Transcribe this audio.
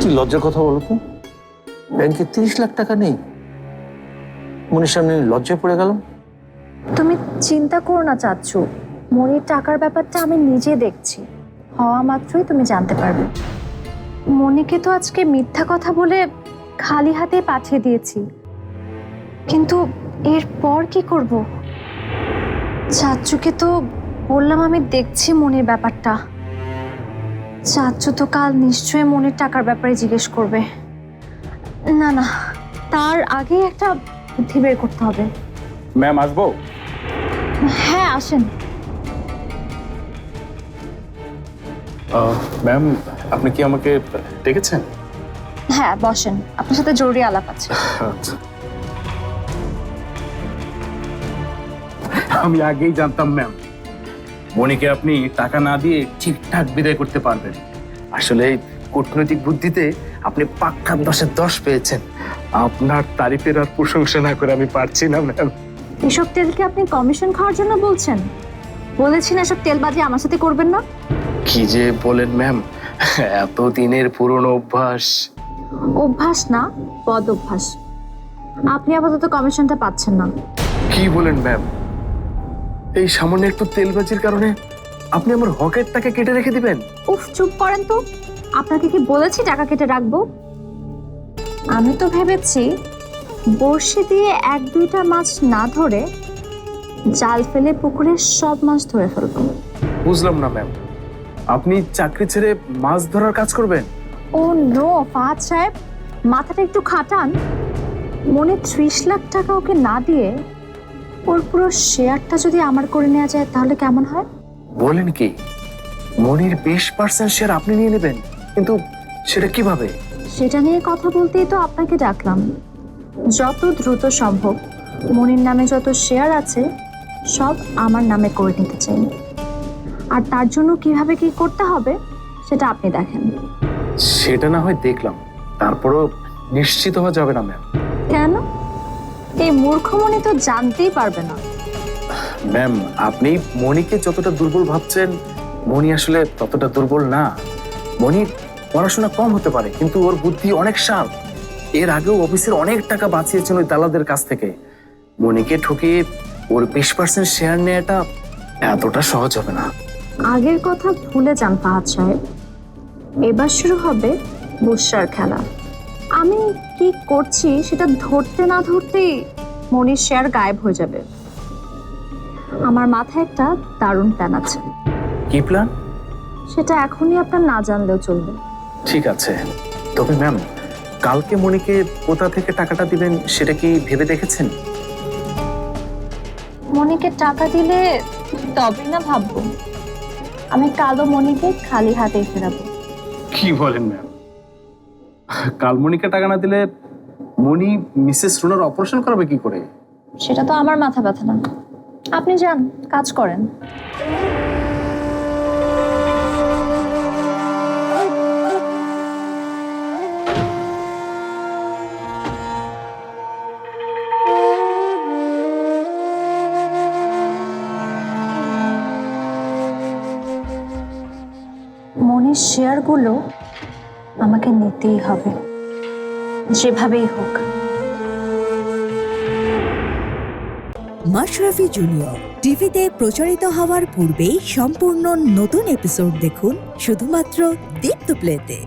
কি লজ্জার কথা বলো তো? ব্যাংকে তিরিশ লাখ টাকা নেই। মনির সামনে লজ্জায় পড়ে গেলাম। তুমি চিন্তা করো না চাচ্ছু মনির টাকার ব্যাপারটা আমি নিজে দেখছি। হওয়া মাত্রই তুমি জানতে পারবে। মনিকে তো আজকে মিথ্যা কথা বলে খালি হাতে পাঠিয়ে দিয়েছি। কিন্তু এরপর কি করব? চাচ্চুকে তো বললাম আমি দেখছি মনির ব্যাপারটা। চাচ্চু তো কাল নিশ্চয়ই মনির টাকার ব্যাপারে জিজ্ঞেস করবে। না না তার আগে একটা বুদ্ধি বের করতে হবে। ম্যাম আসব? হ্যাঁ আসেন। ম্যাম আপনি কি আমাকে ডেকেছেন? হ্যাঁ বসেন। আপনার সাথে জরুরি আলাপ আছে। আচ্ছা। আমি আগেই জানতাম ম্যাম। মনিকে আপনি টাকা না দিয়ে ঠিকঠাক বিদায় করতে পারবেন। আসলে কূটনৈতিক বুদ্ধিতে আপনি পাক্কা দশের দশ পেয়েছেন। আপনার তারিফের আর প্রশংসা না করে আমি পারছি না ম্যাম। এসব তেলকে আপনি কমিশন খাওয়ার জন্য বলছেন? বলেছি না এসব তেলবাজি আমার সাথে করবেন না? কি যে বলেন ম্যাম এত দিনের পুরনো অভ্যাস। অভ্যাস না পদ অভ্যাস। আপনি আপাতত কমিশনটা পাচ্ছেন না। কি বলেন ম্যাম? এই সামান্য একটু তেল তেলবাজির কারণে আপনি আমার হকের টাকা কেটে রেখে দিবেন। উফ চুপ করেন তো। আপনাকে কি বলেছি টাকা কেটে রাখব? আমি তো ভেবেছি বড়শি দিয়ে এক দুইটা মাছ না ধরে জাল ফেলে পুকুরে সব মাছ ধরে ফেলব। বুঝলাম না ম্যাম আপনি চাকরি ছেড়ে মাছ ধরার কাজ করবেন? ও নো ফাহাদ সাহেব মাথাটা একটু খাটান। মনে ত্রিশ লাখ টাকা ওকে না দিয়ে ওর পুরো শেয়ারটা যদি আমার করে নেওয়া যায় তাহলে কেমন হয়? বলেন কি মনির বিশ পার্সেন্ট শেয়ার আপনি নিয়ে নেবেন কিন্তু সেটা কীভাবে? সেটা নিয়ে কথা বলতেই তো আপনাকে ডাকলাম। যত দ্রুত সম্ভব মনির নামে যত শেয়ার আছে সব আমার নামে করে নিতে চাই। আর তার জন্য কীভাবে কি করতে হবে সেটা আপনি দেখেন। সেটা না হয় দেখলাম তারপরও নিশ্চিত হওয়া যাবে না ম্যাম। এই মূর্খ মূর্খমণি তো জানতেই পারবে না। ম্যাম আপনি মনিকে যতটা দুর্বল ভাবছেন মনি আসলে ততটা দুর্বল না। মনির পড়াশোনা কম হতে পারে কিন্তু ওর বুদ্ধি অনেক শার্প। এর আগেও অফিসের অনেক টাকা বাঁচিয়েছেন ওই দালালদের কাছ থেকে। মনিকে ঠকিয়ে ওর বিশ পার্সেন্ট শেয়ার নেওয়াটা এতটা সহজ হবে না। আগের কথা ভুলে যান ফাহাদ সাহেব। এবার শুরু হবে বুসার খেলা। আমি কি করছি সেটা ধরতে না ধরতেই মনির শেয়ার গায়েব হয়ে যাবে। আমার মাথায় একটা দারুণ প্ল্যান আছে। কি প্ল্যান সেটা এখনই আপনার না জানলেও চলবে। ঠিক আছে। তবে ম্যাম কালকে মনিকে কোথা থেকে টাকাটা দিবেন সেটা কি ভেবে দেখেছেন? মনিকে টাকা দিলে তবেই না ভাববো। আমি কালো মনিকে খালি হাতেই ফেরাবো। কি বলেন ম্যাম কাল মনিকে টাকা না দিলে মনি মিসেস রুনার অপারেশন করাবে কি করে? সেটা তো আমার মাথা ব্যথা না। আপনি যান, কাজ করেন। শেয়ারগুলো আমাকে নিতেই হবে। যেভাবেই হোক। মাশরাফি জুনিয়র, টিভিতে প্রচারিত হওয়ার পূর্বেই সম্পূর্ণ নতুন এপিসোড দেখুন শুধুমাত্র দীপ্ত প্লেতে